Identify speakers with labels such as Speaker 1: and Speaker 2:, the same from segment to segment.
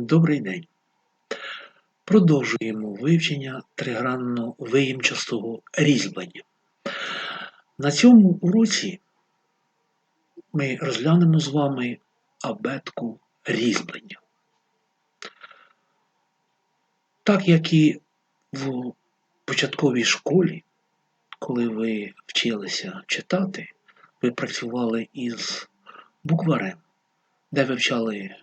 Speaker 1: Добрий день. Продовжуємо вивчення тригранно виємчастого різьблення. На цьому уроці ми розглянемо з вами абетку різьблення. Так як і в початковій школі, коли ви вчилися читати, ви працювали із букварем, де вивчали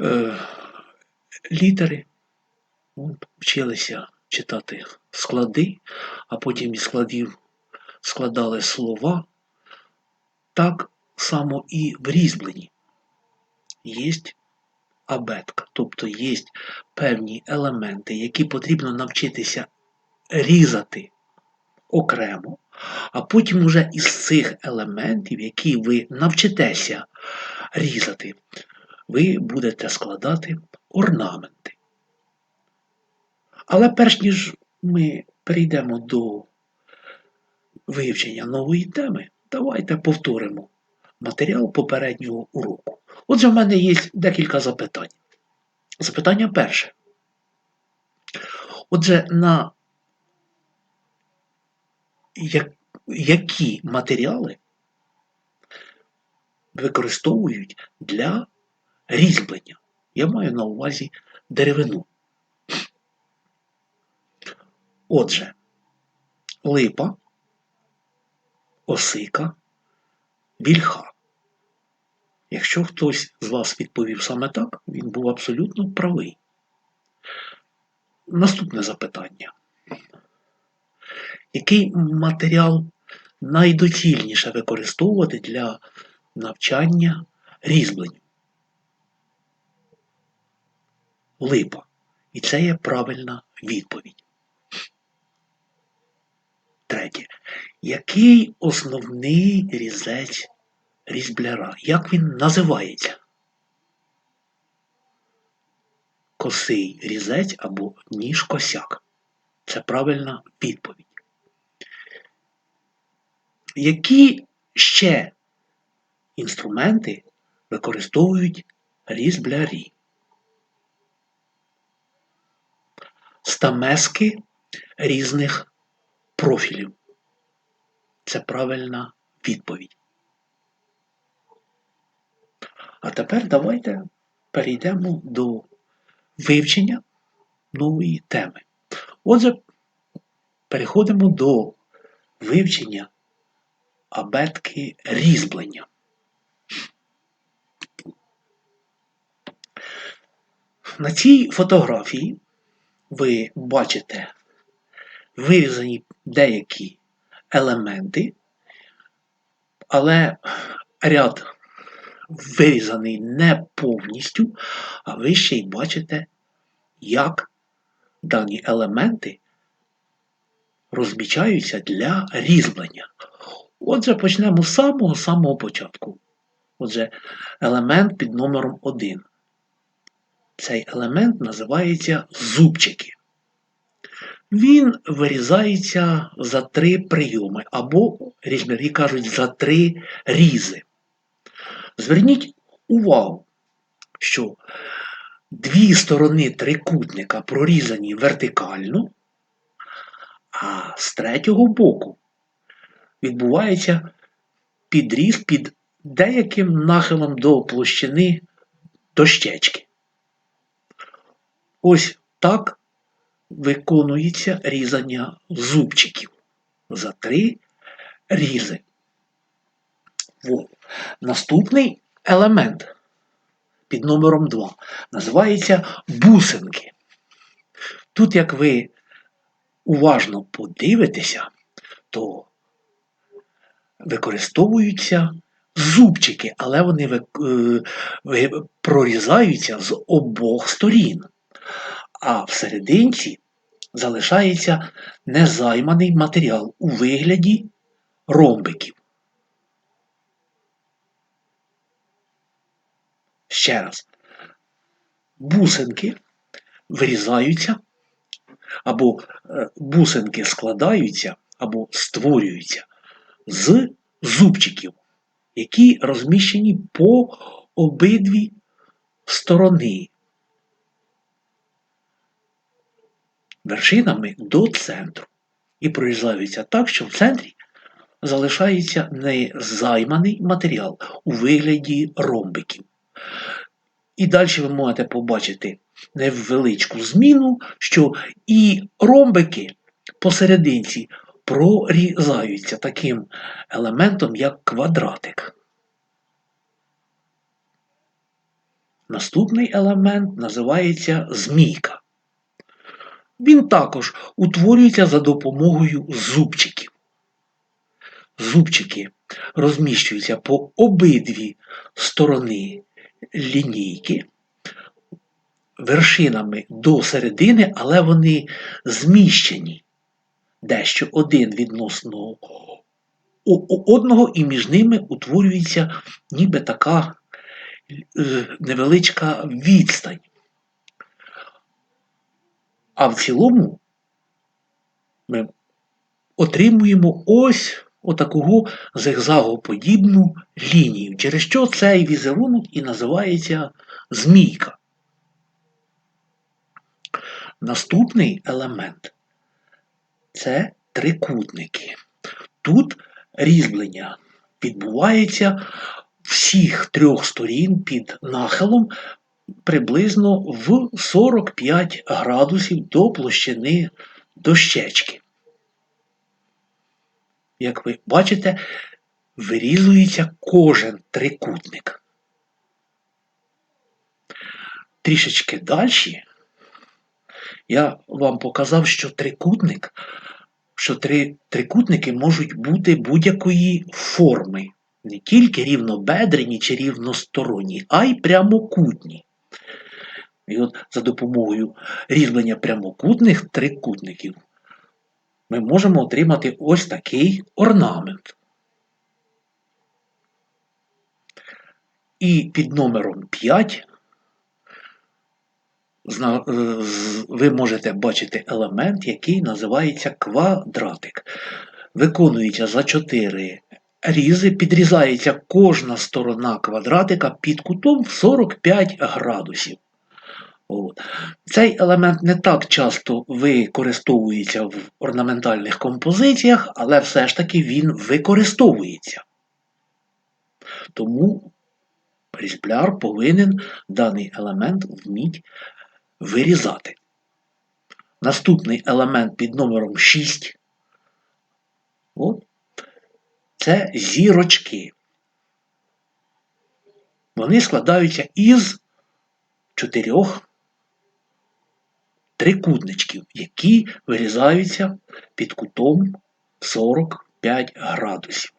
Speaker 1: е, літери, вчилися читати склади, а потім із складів складали слова. Так само і в різьбленні є абетка, тобто є певні елементи, які потрібно навчитися різати окремо, а потім уже із цих елементів, які ви навчитеся різати, ви будете складати орнаменти. Але перш ніж ми перейдемо до вивчення нової теми, давайте повторимо матеріал попереднього уроку. Отже, в мене є декілька запитань. Запитання перше. Отже, на які матеріали використовують для різьблення? Я маю на увазі деревину. Отже, липа, осика, вільха. Якщо хтось з вас відповів саме так, він був абсолютно правий. Наступне запитання. Який матеріал найдоцільніше використовувати для навчання різьбленню? Липа. І це є правильна відповідь. Третє. Який основний різець різьбляра? Як він називається? Косий різець або ніж косяк. Це правильна відповідь. Які ще інструменти використовують різьблярі? Стамески різних профілів. Це правильна відповідь. А тепер давайте перейдемо до вивчення нової теми. Отже, переходимо до вивчення абетки різьблення. На цій фотографії ви бачите вирізані деякі елементи, але ряд вирізаний не повністю, а ви ще й бачите, як дані елементи розмічаються для різьблення. Отже, почнемо з самого-самого початку. Отже, елемент під номером 1. Цей елемент називається зубчики. Він вирізається за три прийоми, або, різьблярі кажуть, за три різи. Зверніть увагу, що дві сторони трикутника прорізані вертикально, а з третього боку відбувається підріз під деяким нахилом до площини дощечки. Ось так виконується різання зубчиків за три різи. Во. Наступний елемент під номером 2 називається бусинки. Тут, як ви уважно подивитеся, то використовуються зубчики, але вони е, прорізаються з обох сторін. А всерединці залишається незайманий матеріал у вигляді ромбиків. Ще раз. Бусинки вирізаються, або е, бусинки складаються, або створюються з зубчиків, які розміщені по обидві сторони вершинами до центру і прорізаються так, що в центрі залишається незайманий матеріал у вигляді ромбиків. І далі ви можете побачити невеличку зміну, що і ромбики посерединці прорізаються таким елементом, як квадратик. Наступний елемент називається змійка. Він також утворюється за допомогою зубчиків. Зубчики розміщуються по обидві сторони лінійки вершинами до середини, але вони зміщені дещо один відносно одного, і між ними утворюється ніби така е, невеличка відстань. А в цілому ми отримуємо ось отакого зигзагоподібну лінію, через що цей візерунок і називається змійка. Наступний елемент це трикутники. Тут різьблення відбувається всіх трьох сторін під нахилом приблизно в 45 градусів до площини дощечки. Як ви бачите, вирізується кожен трикутник. Трішечки далі я вам показав, що трикутник, що три, трикутники можуть бути будь-якої форми. Не тільки рівнобедрені чи рівносторонні, а й прямокутні. І от за допомогою різьблення прямокутних трикутників ми можемо отримати ось такий орнамент. І під номером 5 е, ви можете бачити елемент, який називається квадратик. Виконується за 4 різи, підрізається кожна сторона квадратика під кутом в 45 градусів. Цей елемент не так часто використовується в орнаментальних композиціях, але все ж таки він використовується. Тому різьбляр повинен даний елемент вміть вирізати. Наступний елемент під номером 6 от, це зірочки. Вони складаються із чотирьох трикутничків, які вирізаються під кутом 45 градусів.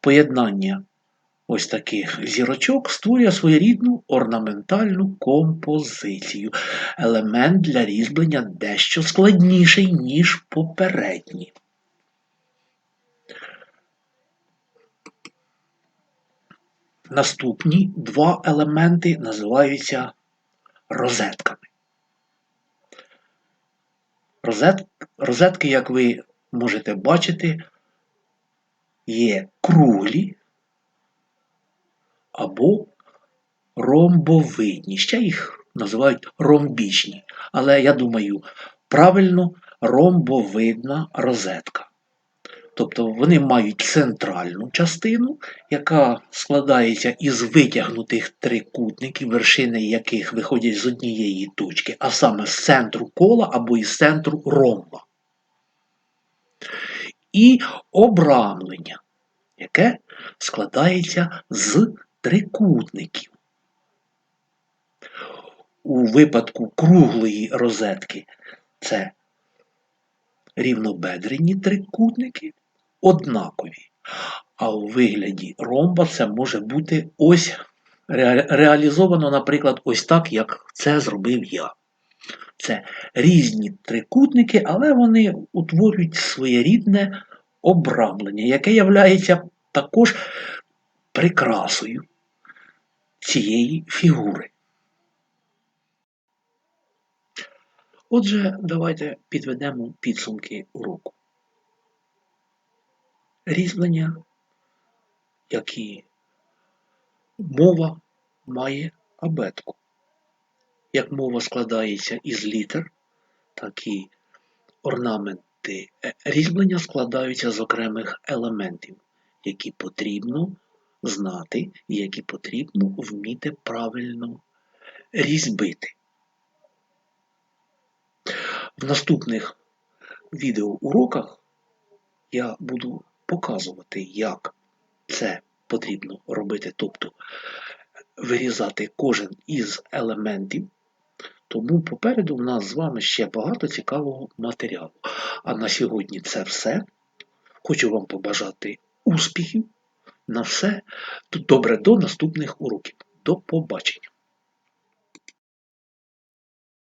Speaker 1: Поєднання ось таких зірочок створює своєрідну орнаментальну композицію. Елемент для різьблення дещо складніший, ніж попередній. Наступні два елементи називаються розетками. Розет, Розетки, як ви можете бачити, є круглі або ромбовидні. Ще їх називають ромбічні. Але я думаю, правильно ромбовидна розетка. Тобто вони мають центральну частину, яка складається із витягнутих трикутників, вершини яких виходять з однієї точки, а саме з центру кола або із центру ромба. І обрамлення, яке складається з трикутників. У випадку круглої розетки це рівнобедрені трикутники однакові. А у вигляді ромба це може бути ось реалізовано, наприклад, ось так, як це зробив я. Це різні трикутники, але вони утворюють своєрідне обрамлення, яке є також прикрасою цієї фігури. Отже, давайте підведемо підсумки уроку різьблення, як і мова має абетку. Як мова складається із літер, так і орнаменти е, різьблення складаються з окремих елементів, які потрібно знати і які потрібно вміти правильно різьбити. В наступних відеоуроках я буду показувати, як це потрібно робити, тобто вирізати кожен із елементів. Тому попереду в нас з вами ще багато цікавого матеріалу. А на сьогодні це все. Хочу вам побажати успіхів на все. Добре до наступних уроків. До побачення!